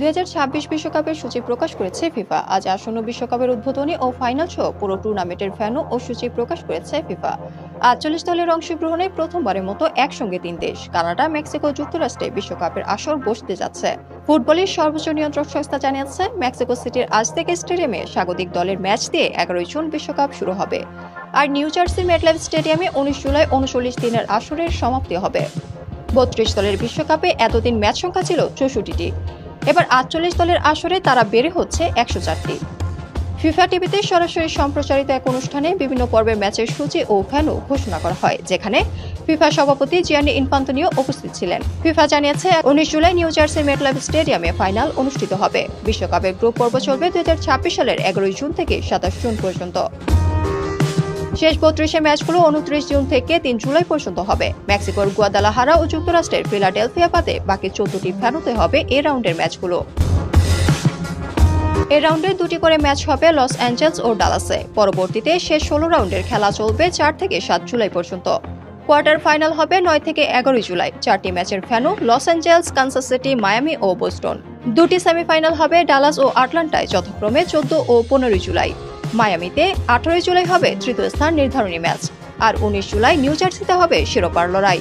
দুই বিশ্বকাপের সূচি প্রকাশ করেছে ফিফা। আজ আসন্ন বিশ্বকাপের উদ্বোধনী ও ফাইনাল সহ পুরো টুর্নামেন্টের ফ্যানও ও সূচি প্রকাশ করেছে ফিফা। আটচল্লিশ দলের অংশগ্রহণে প্রথমবারের মতো একসঙ্গে তিন দেশ, কানাডা, মেক্সিকো যুক্তরাষ্ট্রে বিশ্বকাপের আসর বসতে যাচ্ছে। ফুটবলের সর্বোচ্চ নিয়ন্ত্রক সংস্থা জানিয়েছে, মেক্সিকো সিটির আজ থেকে স্টেডিয়ামে স্বাগতিক দলের ম্যাচ দিয়ে এগারোই জুন বিশ্বকাপ শুরু হবে। আর নিউ জার্সির মেটলাইফ স্টেডিয়ামে উনিশ জুলাই উনচল্লিশ দিনের আসরের সমাপ্তি হবে। বত্রিশ দলের বিশ্বকাপে এতদিন ম্যাচ সংখ্যা ছিল চৌষট্টিটি। এবার আটচল্লিশ দলের আসরে তারা বেড়ে হচ্ছে একশো চারটি। ফিফা টিভিতে সরাসরি সম্প্রচারিত এক অনুষ্ঠানে বিভিন্ন পর্বের ম্যাচের সূচি ও ভ্যানু ঘোষণা করা হয়, যেখানে ফিফা সভাপতি জিয়ানি ইনফান্তনিও উপস্থিত ছিলেন। ফিফা জানিয়েছে, উনিশ জুলাই নিউ জার্সির মেটলাইফ স্টেডিয়ামে ফাইনাল অনুষ্ঠিত হবে। বিশ্বকাপের গ্রুপ পর্ব চলবে দুই হাজার ছাব্বিশ সালের এগারোই জুন থেকে সাতাশ জুন পর্যন্ত। শেষ বত্রিশে ম্যাচগুলো উনত্রিশ জুন থেকে তিন জুলাই পর্যন্ত হবে। মেক্সিকোর গুয়াদালাহারা ও যুক্তরাষ্ট্রের ফিলাডেলফিয়া পাতে বাকি চোদ্দটি ভ্যানুতে হবে এ রাউন্ডের ম্যাচগুলো। এ রাউন্ডে দুটি করে ম্যাচ হবে লস অ্যাঞ্জেলস ও ডালাসে। পরবর্তীতে শেষ ষোলো রাউন্ডের খেলা চলবে চার থেকে সাত জুলাই পর্যন্ত। কোয়ার্টার ফাইনাল হবে নয় থেকে এগারোই জুলাই। চারটি ম্যাচের venue Los Angeles, Kansas City, Miami ও বোস্টন। দুটি সেমিফাইনাল হবে ডালাস ও আটলান্টায়, যথাক্রমে চোদ্দ ও পনেরোই জুলাই। মায়ামিতে আঠারোই জুলাই হবে তৃতীয় স্থান নির্ধারণী ম্যাচ, আর উনিশ জুলাই নিউ জার্সিতে হবে শিরোপার লড়াই।